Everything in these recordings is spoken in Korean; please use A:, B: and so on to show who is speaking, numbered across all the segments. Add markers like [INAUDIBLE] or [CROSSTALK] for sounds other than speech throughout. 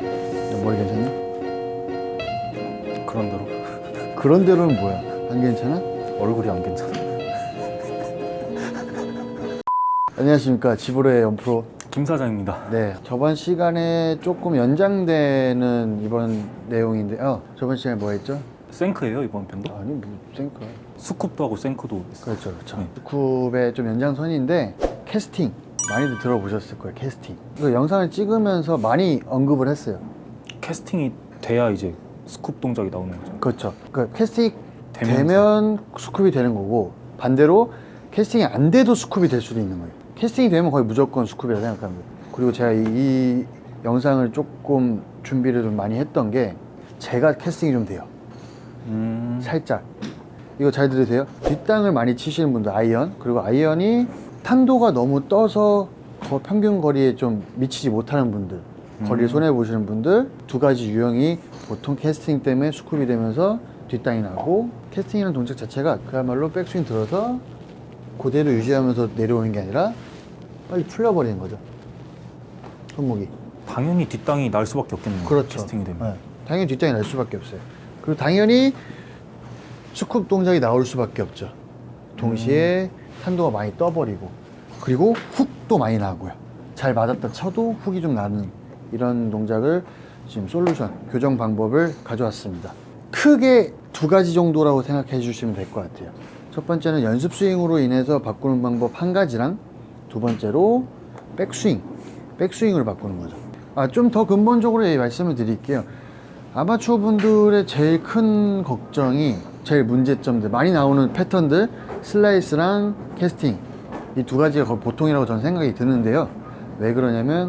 A: 머리 괜찮냐?
B: 그런 대로
A: 그런 대로는 뭐야? 안 괜찮아?
B: 얼굴이 안 괜찮아.
A: 안녕하십니까 지브로의 연프로
B: 김 사장입니다.
A: 네 저번 시간에 조금 연장되는 이번 내용인데요 저번 시간에 뭐 했죠?
B: 생크예요 이번 편도?
A: 아니 뭐 생크
B: 스쿱도 하고 생크도 있어요.
A: 그렇죠 그렇죠
B: 네.
A: 굽의 좀 연장선인데 캐스팅 많이들 들어보셨을 거예요 캐스팅. 그 영상을 찍으면서 많이 언급을 했어요.
B: 캐스팅이 돼야 이제 스쿱 동작이 나오는 거죠.
A: 그렇죠. 그 캐스팅
B: 되면서.
A: 되면 스쿱이 되는 거고 반대로 캐스팅이 안 돼도 스쿱이 될 수도 있는 거예요. 캐스팅이 되면 거의 무조건 스쿱이라 생각합니다. 그리고 제가 이, 이 영상을 조금 준비를 좀 많이 했던 게 제가 캐스팅이 좀 돼요.
B: 음.
A: 살짝. 이거 잘 들으세요? 뒷땅을 많이 치시는 분들 아이언. 그리고 아이언이 탄도가 너무 떠서 더 평균 거리에 좀 미치지 못하는 분들 거리를 손해 보시는 분들 두 가지 유형이 보통 캐스팅 때문에 스쿱이 되면서 뒷땅이 나고 캐스팅이라는 동작 자체가 그야말로 백스윙 들어서 그대로 유지하면서 내려오는 게 아니라 빨리 풀려버리는 거죠 손목이
B: 당연히 뒷땅이 날 수밖에 없겠네요.
A: 그렇죠.
B: 캐스팅이 되면.
A: 네. 당연히 뒷땅이 날 수밖에 없어요. 그리고 당연히 스쿱 동작이 나올 수밖에 없죠. 동시에 탄도가 많이 떠버리고 그리고 훅도 많이 나고요. 잘 맞았다 쳐도 훅이 좀 나는 이런 동작을 지금 솔루션 교정 방법을 가져왔습니다. 크게 두 가지 정도라고 생각해 주시면 될 것 같아요. 첫 번째는 연습 스윙으로 인해서 바꾸는 방법 한 가지랑 두 번째로 백스윙, 백스윙을 바꾸는 거죠. 아, 좀 더 근본적으로 예, 말씀을 드릴게요. 아마추어 분들의 제일 큰 걱정이 제일 문제점들 많이 나오는 패턴들 슬라이스랑 캐스팅 이 두 가지가 거의 보통이라고 저는 생각이 드는데요. 왜 그러냐면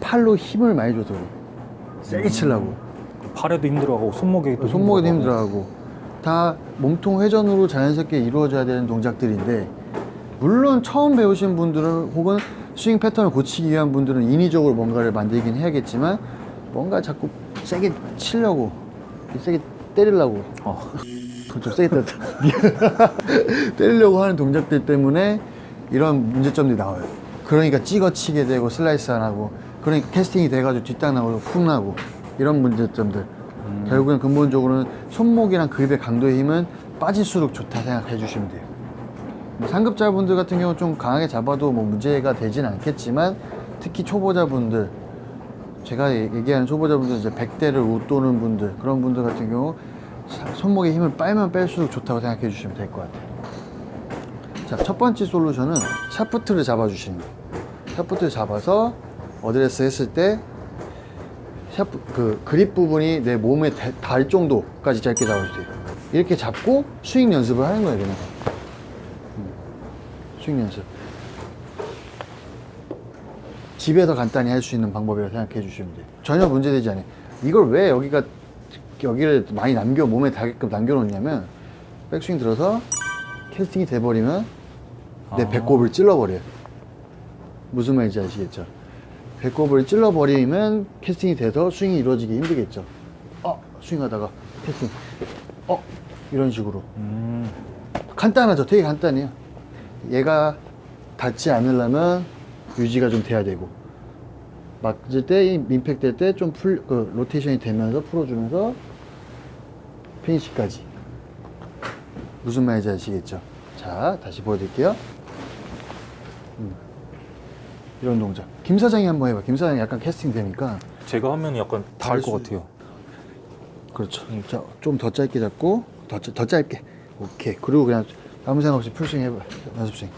A: 팔로 힘을 많이 줘서. 세게 치려고
B: 팔에도 힘들어하고 손목에도
A: 손목에도.
B: 힘들어하고
A: 다 몸통 회전으로 자연스럽게 이루어져야 되는 동작들인데 물론 처음 배우신 분들은 혹은 스윙 패턴을 고치기 위한 분들은 인위적으로 뭔가를 만들긴 해야겠지만 뭔가 자꾸 세게 치려고 세게 때리려고.
B: 어.
A: 좀 세게 때렸다. [LAUGHS] 때리려고 하는 동작들 때문에 이런 문제점들이 나와요. 그러니까 찍어치게 되고 슬라이스 안 하고 그러니까 캐스팅이 돼가지고 뒷땅 나고 훅 나고 이런 문제점들. 결국엔 근본적으로는 손목이랑 그립의 강도의 힘은 빠질수록 좋다 생각해 주시면 돼요. 뭐 상급자분들 같은 경우 좀 강하게 잡아도 뭐 문제가 되진 않겠지만 특히 초보자분들 제가 얘- 얘기하는 초보자분들 이제 100대를 웃도는 분들 그런 분들 같은 경우 사- 손목에 힘을 빼면 뺄수록 좋다고 생각해 주시면 될 것 같아요. 자 첫 번째 솔루션은 샤프트를 잡아 주시는 거예요 샤프트를 잡아서 어드레스 했을 때 샤프 그 그립 부분이 내 몸에 대- 닿을 정도까지 짧게 잡아주세요. 이렇게 잡고 스윙 연습을 하는 거예요 그냥. 음, 스윙 연습 집에서 간단히 할 수 있는 방법이라고 생각해 주시면 돼요. 전혀 문제되지 않아요. 이걸 왜 여기가 여기를 많이 남겨 몸에 닿게끔 남겨놓냐면 백스윙 들어서 캐스팅이 돼버리면 내
B: 아.
A: 배꼽을 찔러버려요. 무슨 말인지 아시겠죠? 배꼽을 찔러버리면 캐스팅이 돼서 스윙이 이루어지기 힘들겠죠. 어 스윙하다가 캐스팅 어 이런 식으로
B: 음.
A: 간단하죠. 되게 간단해요. 얘가 닿지 않으려면 유지가 좀 돼야 되고 맞을 때 임팩 될 때 좀 풀 그, 로테이션이 되면서 풀어주면서 피니시까지 무슨 말인지 아시겠죠? 자 다시 보여드릴게요. 음. 이런 동작. 김 사장이 한번 해봐. 김 사장이 약간 캐스팅 되니까
B: 제가 하면 약간 것
A: 수-
B: 같아요.
A: 그렇죠. 자, 좀 더 짧게 잡고 더, 짧- 더 짧게. 오케이. 그리고 그냥 아무 생각 없이 풀스윙 해봐. 연습 스윙.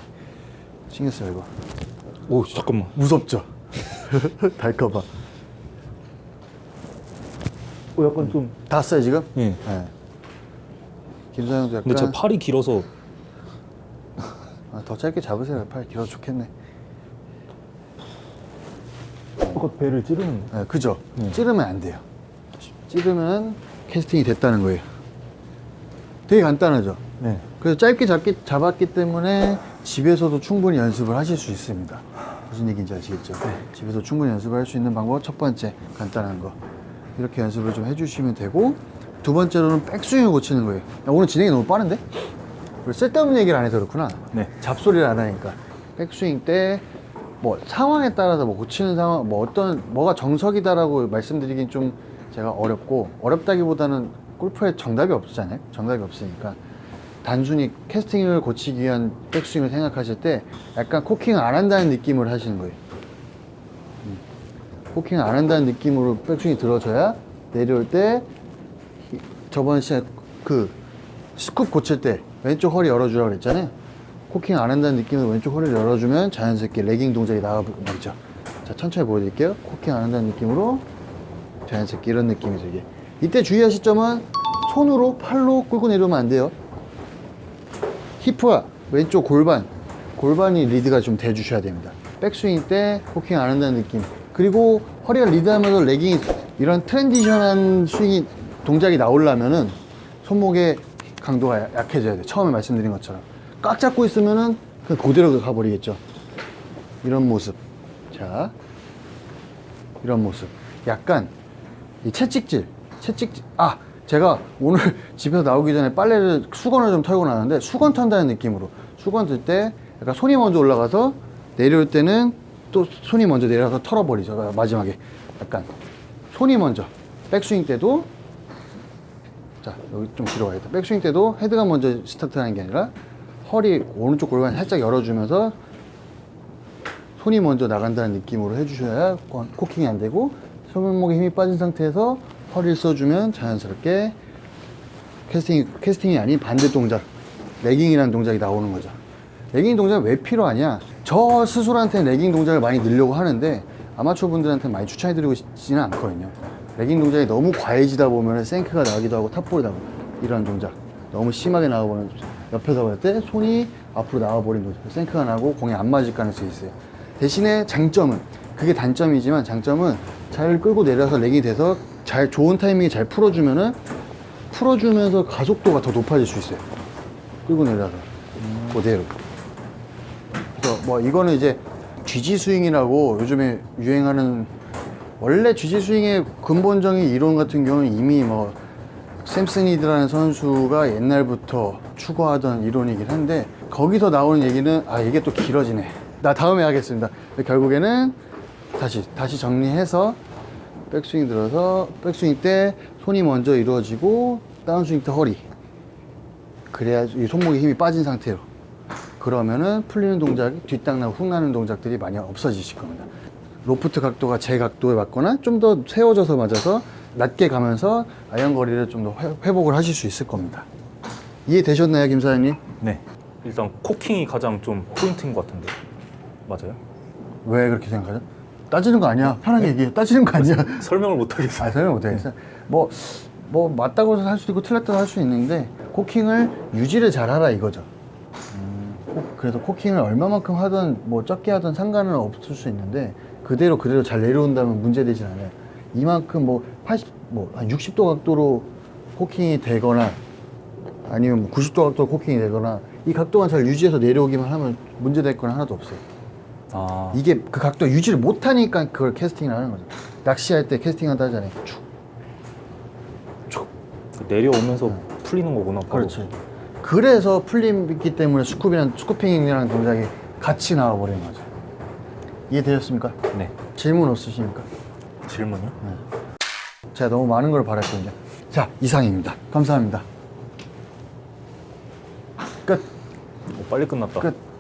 A: 신경 써요 이거.
B: 오 잠깐만.
A: 무섭죠? [LAUGHS] 달까봐.
B: 오 약간 좀.
A: 다 왔어요 지금?
B: 예.
A: 네. 김사장도 약간
B: 근데 제 팔이 길어서
A: 아, 더 짧게 잡으세요. 팔 길어서 좋겠네.
B: 똑같 배를 찌르는.
A: 네, 그죠?
B: 네.
A: 찌르면 안 돼요. 찌르면 캐스팅이 됐다는 거예요. 되게 간단하죠?
B: 네.
A: 그래서 짧게 잡기, 잡았기 때문에 집에서도 충분히 연습을 하실 수 있습니다. 무슨 얘기인지 아시겠죠? 집에서 충분히 연습을 할 수 있는 방법 첫 번째 간단한 거 이렇게 연습을 좀 해주시면 되고 두 번째로는 백스윙을 고치는 거예요. 야, 오늘 진행이 너무 빠른데? 우리 쓸데없는 얘기를 안 해서 그렇구나.
B: 네.
A: 잡소리를 안 하니까 백스윙 때 뭐 상황에 따라서 뭐 고치는 상황 뭐 어떤 뭐가 정석이다라고 말씀드리긴 좀 제가 어렵고 어렵다기보다는 골프에 정답이 없잖아요. 정답이 없으니까 단순히 캐스팅을 고치기 위한 백스윙을 생각하실 때 약간 코킹을 안 한다는 느낌을 하시는 거예요. 음. 코킹을 안 한다는 느낌으로 백스윙이 들어져야 내려올 때 이- 저번 시간에 그 스쿱 고칠 때 왼쪽 허리 열어주라고 그랬잖아요. 코킹 안 한다는 느낌으로 왼쪽 허리를 열어주면 자연스럽게 레깅 동작이 나와버리죠. 자, 천천히 보여드릴게요. 코킹 안 한다는 느낌으로 자연스럽게 이런 느낌이죠, 이게. 이때 주의하실 점은 손으로 팔로 끌고 내려오면 안 돼요. 히프와 왼쪽 골반, 골반이 리드가 좀 돼주셔야 됩니다. 백스윙 때 코킹 안 한다는 느낌. 그리고 허리가 리드하면서 레깅이 이런 트랜지션한 스윙이 동작이 나오려면은 손목의 강도가 야- 약해져야 돼. 처음에 말씀드린 것처럼. 꽉 잡고 있으면은 그 그대로 가버리겠죠. 이런 모습. 자, 이런 모습. 약간 이 채찍질, 채찍질. 아, 제가 오늘 [LAUGHS] 집에서 나오기 전에 빨래를 수건을 좀 털고 나왔는데 수건 턴다는 느낌으로 수건 들 때 약간 손이 먼저 올라가서 내려올 때는 또 손이 먼저 내려가서 털어버리죠. 마지막에 약간 손이 먼저 백스윙 때도 자 여기 좀 뒤로 가야겠다. 백스윙 때도 헤드가 먼저 스타트하는 게 아니라 허리 오른쪽 골반 살짝 열어주면서 손이 먼저 나간다는 느낌으로 해주셔야 코- 코킹이 안 되고 손목에 힘이 빠진 상태에서 허리를 써주면 자연스럽게 캐스팅, 캐스팅이 아닌 반대 동작 레깅이라는 동작이 나오는 거죠. 레깅 동작이 왜 필요하냐? 저 스스로한테 레깅 동작을 많이 넣으려고 하는데 아마추어 분들한테 많이 추천해 드리고 싶지는 않거든요. 레깅 동작이 너무 과해지다 보면 생크가 나기도 하고 탑볼이 나고 이런 동작 너무 심하게 나와버리면 옆에서 볼 때 손이 앞으로 나와버린 거죠 생크가 나고 공이 안 맞을 가능성이 있어요. 대신에 장점은 그게 단점이지만 장점은 잘 끌고 내려서 렉이 돼서 잘 좋은 타이밍에 잘 풀어주면은 풀어주면서 가속도가 더 높아질 수 있어요. 끌고 내려서 그대로. 그래서 뭐 이거는 이제 GG 스윙이라고 요즘에 유행하는 원래 GG 스윙의 근본적인 이론 같은 경우는 이미 뭐 샘슨이드라는 선수가 옛날부터 추구하던 이론이긴 한데 거기서 나오는 얘기는 아 이게 또 길어지네. 나 다음에 하겠습니다. 결국에는 다시 다시 정리해서 백스윙 들어서 백스윙 때 손이 먼저 이루어지고 다운스윙 때 허리. 그래야 이 손목에 힘이 빠진 상태로. 그러면은 풀리는 동작이 뒷땅 나고 훅 나는 동작들이 많이 없어지실 겁니다. 로프트 각도가 제 각도에 맞거나 좀 더 세워져서 맞아서 낮게 가면서 아이언 거리를 좀 더 회복을 하실 수 있을 겁니다. 이해되셨나요, 김 사장님?
B: 네. 일단 코킹이 가장 좀 포인트인 것 같은데 맞아요?
A: 왜 그렇게 생각하죠? 따지는 거 아니야. 편하게 얘기해. 따지는 거 아니야. [LAUGHS]
B: 설명을 못 하겠어요.
A: 아, 설명 못하겠어. 뭐, 뭐, 맞다고 할 수도 있고, 틀렸다고 할 수 있는데, 코킹을 유지를 잘 하라 이거죠. 코- 그래서 코킹을 얼마만큼 하든, 뭐, 적게 하든 상관은 없을 수 있는데, 그대로 그대로 잘 내려온다면 문제되진 않아요. 이만큼 뭐, 80, 뭐, 한 60도 각도로 코킹이 되거나, 아니면 뭐 90도 각도로 코킹이 되거나, 이 각도만 잘 유지해서 내려오기만 하면 문제될 건 하나도 없어요.
B: 아,
A: 이게 그 각도 유지를 못하니까 그걸 캐스팅을 하는 거죠. 낚시할 때 캐스팅한다 하잖아요. 쭉. 쭉.
B: 내려오면서 풀리는 거구나. 바로.
A: 그렇지. 그래서 풀리기 때문에 스쿱이랑 스쿠핑이라는 동작이 같이 나와버리는 거죠. 이해되셨습니까?
B: 네.
A: 질문 없으십니까?
B: 질문이요?
A: 제가 너무 많은 걸 바랐거든요. 자, 이상입니다. 감사합니다. 끝.
B: 오, 빨리 끝났다.
A: 끝.